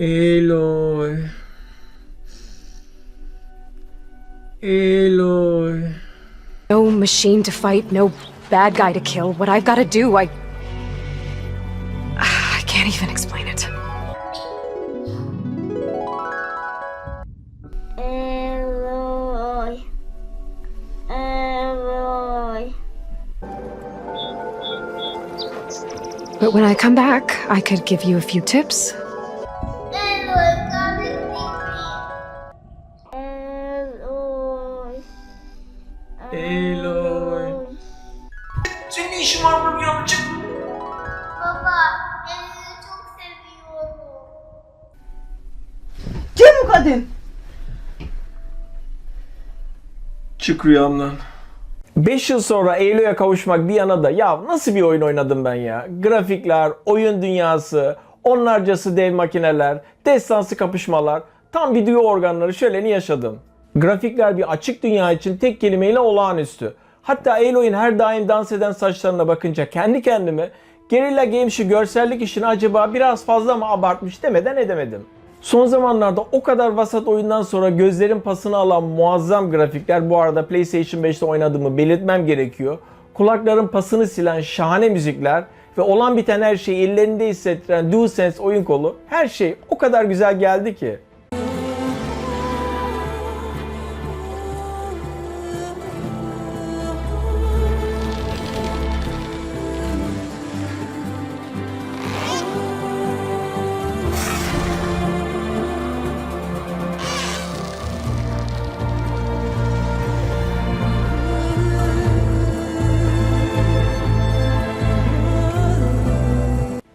Aloy. Aloy. No machine to fight, no bad guy to kill. What I've got to do, I. I can't even explain it. Eloy. Eloy. But when I come back, I could give you a few tips. Çık rüyamdan. 5 yıl sonra Aloy'a kavuşmak bir yana da ya nasıl bir oyun oynadım ben ya. Grafikler, oyun dünyası, onlarcası dev makineler, destansı kapışmalar, tam duyu organları şöleni yaşadım. Grafikler bir açık dünya için tek kelimeyle olağanüstü. Hatta Aloy'un her daim dans eden saçlarına bakınca kendi kendime Guerrilla Games şu görsellik işini acaba biraz fazla mı abartmış demeden edemedim. Son zamanlarda o kadar vasat oyundan sonra gözlerin pasını alan muazzam grafikler bu arada PlayStation 5'te oynadığımı belirtmem gerekiyor. Kulakların pasını silen şahane müzikler ve olan biten her şeyi ellerinde hissettiren DualSense oyun kolu her şey o kadar güzel geldi ki.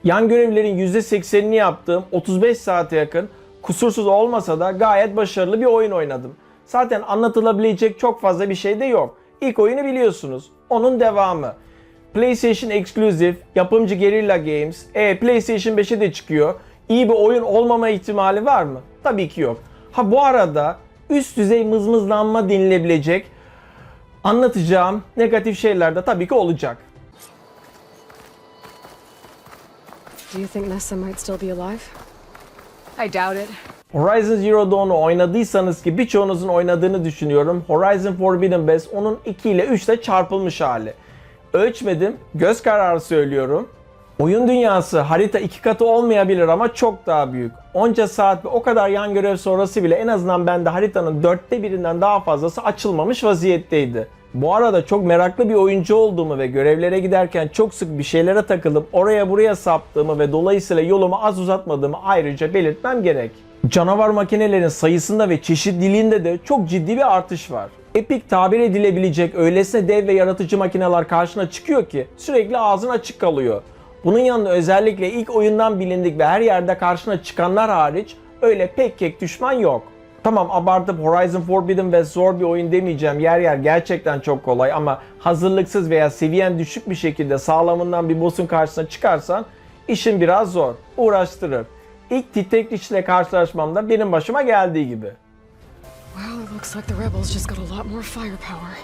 Yan görevlerin %80'ini yaptığım 35 saate yakın kusursuz olmasa da gayet başarılı bir oyun oynadım. Zaten anlatılabilecek çok fazla bir şey de yok. İlk oyunu biliyorsunuz. Onun devamı. PlayStation Exclusive, yapımcı Guerrilla Games. E PlayStation 5'e de çıkıyor. İyi bir oyun olmama ihtimali var mı? Tabii ki yok. Ha bu arada üst düzey mızmızlanma denilebilecek anlatacağım negatif şeyler de tabii ki olacak. Do you think Nessa might still be alive? I doubt it. Horizon Zero Dawn'u oynadıysanız ki birçoğunuzun oynadığını düşünüyorum. Horizon Forbidden West onun 2 ile 3 ile çarpılmış hali. Ölçmedim, göz kararı söylüyorum. Oyun dünyası harita iki katı olmayabilir ama çok daha büyük. Onca saat ve o kadar yan görev sonrası bile en azından bende haritanın dörtte birinden daha fazlası açılmamış vaziyetteydi. Bu arada çok meraklı bir oyuncu olduğumu ve görevlere giderken çok sık bir şeylere takılıp oraya buraya saptığımı ve dolayısıyla yolumu az uzatmadığımı ayrıca belirtmem gerek. Canavar makinelerin sayısında ve çeşitliliğinde de çok ciddi bir artış var. Epik tabir edilebilecek öylesine dev ve yaratıcı makineler karşına çıkıyor ki sürekli ağzın açık kalıyor. Bunun yanında özellikle ilk oyundan bilindik ve her yerde karşına çıkanlar hariç öyle pek kek düşman yok. Tamam abartıp Horizon Forbidden ve zor bir oyun demeyeceğim. Yer yer gerçekten çok kolay ama hazırlıksız veya seviyen düşük bir şekilde sağlamından bir boss'un karşısına çıkarsan işin biraz zor. Uğraştırır. İlk Titek ile karşılaşmamda benim başıma geldiği gibi. Well, it looks like the rebels just got a lot more firepower.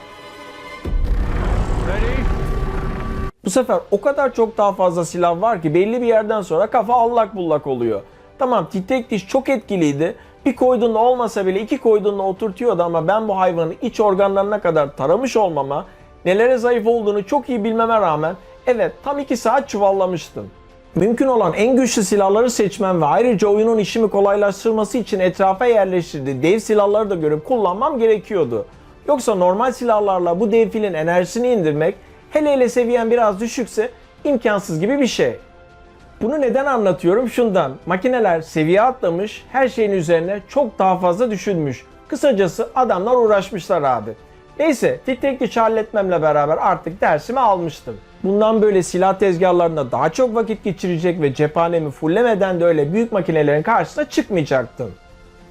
Bu sefer o kadar çok daha fazla silah var ki belli bir yerden sonra kafa allak bullak oluyor. Tamam titek diş çok etkiliydi. Bir koyduğunda olmasa bile iki koyduğunda oturtuyordu ama ben bu hayvanın iç organlarına kadar taramış olmama, nelere zayıf olduğunu çok iyi bilmeme rağmen evet tam 2 saat çuvallamıştım. Mümkün olan en güçlü silahları seçmem ve ayrıca oyunun işimi kolaylaştırması için etrafa yerleştirdiği dev silahları da görüp kullanmam gerekiyordu. Yoksa normal silahlarla bu dev filin enerjisini indirmek hele hele seviyen biraz düşükse imkansız gibi bir şey. Bunu neden anlatıyorum? Şundan. Makineler seviye atlamış, her şeyin üzerine çok daha fazla düşünmüş. Kısacası adamlar uğraşmışlar abi. Neyse, titrek halletmemle beraber artık dersimi almıştım. Bundan böyle silah tezgahlarında daha çok vakit geçirecek ve cephanemi fullemeden de öyle büyük makinelerin karşısına çıkmayacaktım.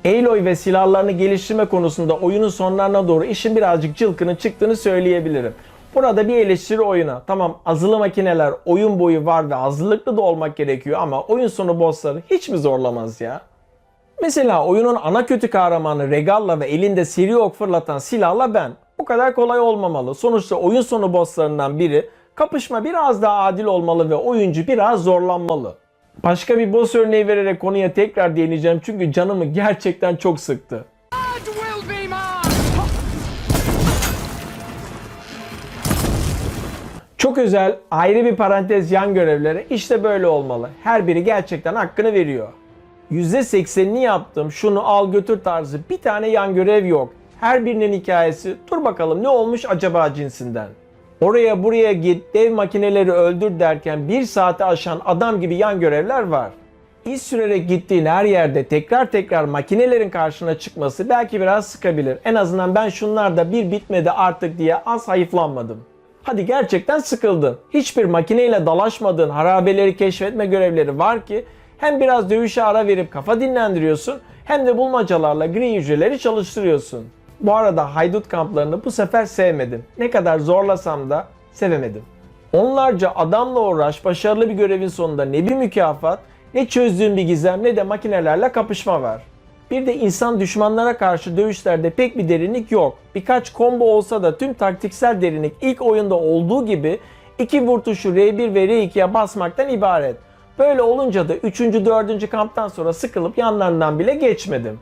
Aloy ve silahlarını geliştirme konusunda oyunun sonlarına doğru işin birazcık cılkının çıktığını söyleyebilirim. Burada bir eleştiri oyuna. Tamam azılı makineler oyun boyu var ve hazırlıklı da olmak gerekiyor ama oyun sonu bossları hiç mi zorlamaz ya? Mesela oyunun ana kötü kahramanı Regalla ve elinde seri ok fırlatan silahla ben. Bu kadar kolay olmamalı. Sonuçta oyun sonu bosslarından biri kapışma biraz daha adil olmalı ve oyuncu biraz zorlanmalı. Başka bir boss örneği vererek konuya tekrar değineceğim çünkü canımı gerçekten çok sıktı. Çok özel, ayrı bir parantez yan görevleri işte böyle olmalı. Her biri gerçekten hakkını veriyor. %80'ini yaptım, şunu al götür tarzı bir tane yan görev yok. Her birinin hikayesi, dur bakalım ne olmuş acaba cinsinden. Oraya buraya git, dev makineleri öldür derken bir saate aşan adam gibi yan görevler var. İz sürerek gittiğin her yerde tekrar tekrar makinelerin karşına çıkması belki biraz sıkabilir. En azından ben şunlarda bir bitmedi artık diye az hayıflanmadım. Hadi gerçekten sıkıldın. Hiçbir makineyle dalaşmadığın harabeleri keşfetme görevleri var ki hem biraz dövüşe ara verip kafa dinlendiriyorsun hem de bulmacalarla gri hücreleri çalıştırıyorsun. Bu arada haydut kamplarını bu sefer sevmedim. Ne kadar zorlasam da sevemedim. Onlarca adamla uğraş başarılı bir görevin sonunda ne bir mükafat ne çözdüğün bir gizem ne de makinelerle kapışma var. Bir de insan düşmanlara karşı dövüşlerde pek bir derinlik yok. Birkaç combo olsa da tüm taktiksel derinlik ilk oyunda olduğu gibi iki vur tuşu R1 ve R2'ye basmaktan ibaret. Böyle olunca da 3. 4. kamptan sonra sıkılıp yanlarından bile geçmedim.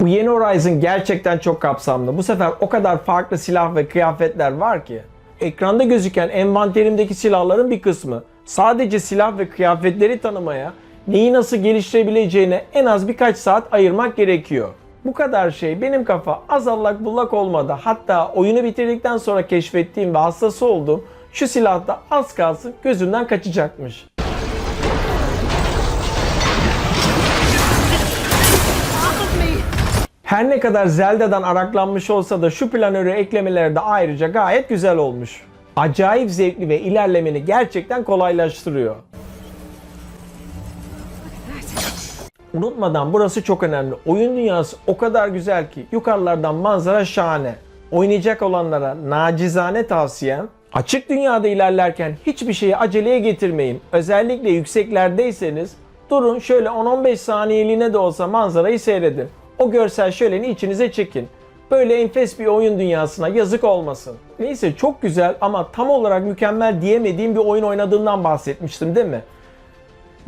Bu yeni Horizon gerçekten çok kapsamlı. Bu sefer o kadar farklı silah ve kıyafetler var ki. Ekranda gözüken envanterimdeki silahların bir kısmı. Sadece silah ve kıyafetleri tanımaya, neyi nasıl geliştirebileceğine en az birkaç saat ayırmak gerekiyor. Bu kadar şey benim kafa az allak bullak olmadı. Hatta oyunu bitirdikten sonra keşfettiğim ve hastası olduğum şu silah da az kalsın gözümden kaçacakmış. Her ne kadar Zelda'dan araklanmış olsa da şu planörü eklemeleri de ayrıca gayet güzel olmuş. Acayip zevkli ve ilerlemeni gerçekten kolaylaştırıyor. Unutmadan burası çok önemli. Oyun dünyası o kadar güzel ki yukarılardan manzara şahane. Oynayacak olanlara nacizane tavsiyem açık dünyada ilerlerken hiçbir şeyi aceleye getirmeyin. Özellikle yükseklerdeyseniz durun şöyle 10-15 saniyeliğine de olsa manzarayı seyredin. O görsel şöleni içinize çekin. Böyle enfes bir oyun dünyasına yazık olmasın. Neyse çok güzel ama tam olarak mükemmel diyemediğim bir oyun oynadığımdan bahsetmiştim değil mi?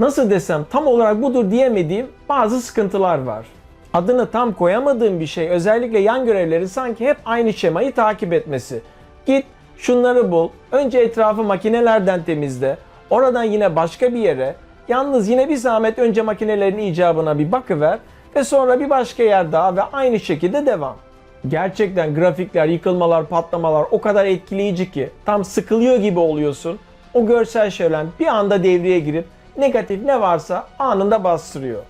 Nasıl desem tam olarak budur diyemediğim bazı sıkıntılar var. Adını tam koyamadığım bir şey özellikle yan görevleri sanki hep aynı şemayı takip etmesi. Git şunları bul, önce etrafı makinelerden temizle, oradan yine başka bir yere, yalnız yine bir zahmet önce makinelerin icabına bir bakıver ve sonra bir başka yer daha ve aynı şekilde devam. Gerçekten grafikler, yıkılmalar, patlamalar o kadar etkileyici ki tam sıkılıyor gibi oluyorsun. O görsel şölen bir anda devreye girip negatif ne varsa anında bastırıyor.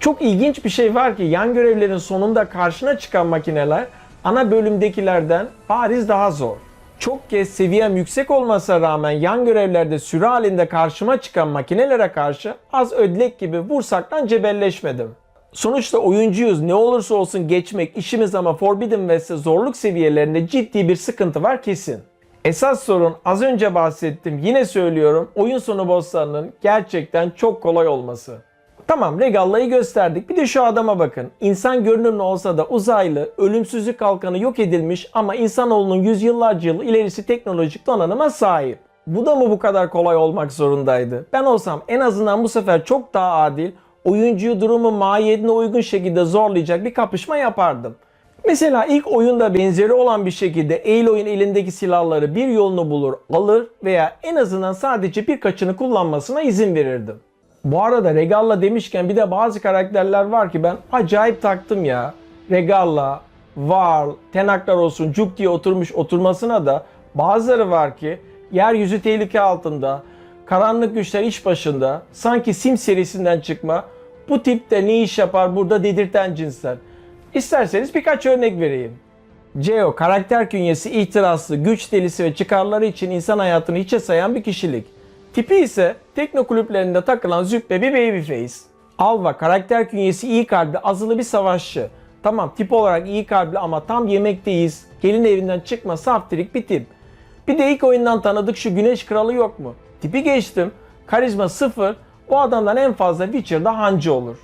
Çok ilginç bir şey var ki yan görevlerin sonunda karşına çıkan makineler ana bölümdekilerden bariz daha zor. Çok kez seviyem yüksek olmasına rağmen yan görevlerde sürü halinde karşıma çıkan makinelere karşı az ödlek gibi vursaktan cebelleşmedim. Sonuçta oyuncuyuz ne olursa olsun geçmek işimiz ama Forbidden West'te zorluk seviyelerinde ciddi bir sıkıntı var kesin. Esas sorun az önce bahsettim yine söylüyorum oyun sonu bosslarının gerçekten çok kolay olması. Tamam Regalla'yı gösterdik bir de şu adama bakın. İnsan görünümlü olsa da uzaylı, ölümsüzlük kalkanı yok edilmiş ama insanoğlunun yüzyıllarca yıl ilerisi teknolojik donanıma sahip. Bu da mı bu kadar kolay olmak zorundaydı? Ben olsam en azından bu sefer çok daha adil, oyuncuyu durumun mahiyetine uygun şekilde zorlayacak bir kapışma yapardım. Mesela ilk oyunda benzeri olan bir şekilde Aloy'un elindeki silahları bir yolunu bulur, alır veya en azından sadece birkaçını kullanmasına izin verirdim. Bu arada Regalla demişken bir de bazı karakterler var ki ben acayip taktım ya. Regalla, Varl, Tenaklar olsun cuk diye oturmuş oturmasına da bazıları var ki yeryüzü tehlike altında, karanlık güçler iş başında, sanki Sim serisinden çıkma, bu tipte ne iş yapar burada dedirten cinsler. İsterseniz birkaç örnek vereyim. Geo karakter künyesi itirazlı, güç delisi ve çıkarları için insan hayatını hiçe sayan bir kişilik. Tipi ise tekno kulüplerinde takılan züppe bir babyface. Alva karakter künyesi iyi kalpli, azılı bir savaşçı. Tamam tip olarak iyi kalpli ama tam yemekteyiz. Gelin evinden çıkma saftirik bir tip. Bir de ilk oyundan tanıdık şu güneş kralı yok mu? Tipi geçtim. Karizma sıfır. O adamdan en fazla Witcher'da hancı olur.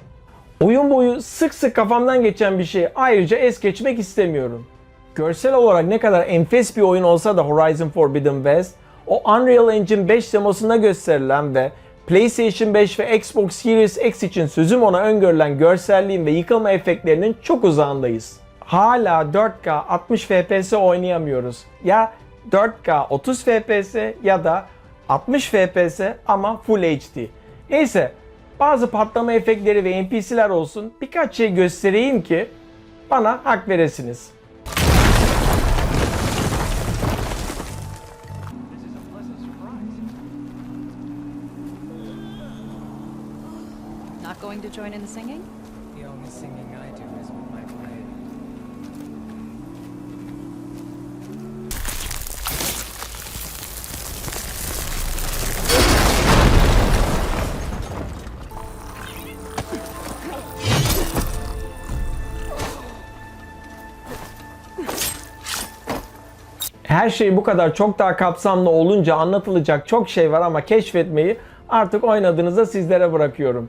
Oyun boyu sık sık kafamdan geçen bir şey ayrıca es geçmek istemiyorum. görsel olarak ne kadar enfes bir oyun olsa da Horizon Forbidden West, o Unreal Engine 5 demosunda gösterilen ve PlayStation 5 ve Xbox Series X için sözüm ona öngörülen görselliğin ve yıkılma efektlerinin çok uzağındayız. Hala 4K 60 FPS oynayamıyoruz. Ya 4K 30 FPS ya da 60 FPS ama Full HD. Neyse bazı patlama efektleri ve NPC'ler olsun birkaç şey göstereyim ki bana hak veresiniz. Not going to join in the singing? The only singing I do is Her şey bu kadar çok daha kapsamlı olunca anlatılacak çok şey var ama keşfetmeyi artık oynadığınızda sizlere bırakıyorum.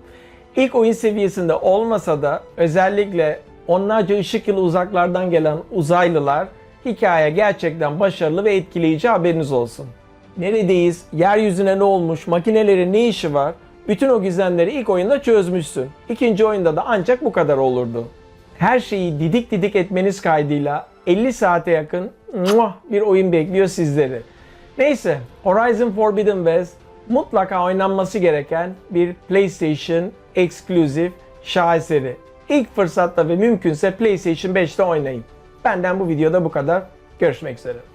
İlk oyun seviyesinde olmasa da özellikle onlarca ışık yılı uzaklardan gelen uzaylılar hikaye gerçekten başarılı ve etkileyici haberiniz olsun. Neredeyiz? Yeryüzüne ne olmuş? Makinelerin ne işi var? Bütün o gizemleri ilk oyunda çözmüşsün. İkinci oyunda da ancak bu kadar olurdu. Her şeyi didik didik etmeniz kaydıyla 50 saate yakın bir oyun bekliyor sizleri. Neyse Horizon Forbidden West mutlaka oynanması gereken bir PlayStation Exclusive şaheseri. İlk fırsatta ve mümkünse PlayStation 5'te oynayın. Benden bu videoda bu kadar. Görüşmek üzere.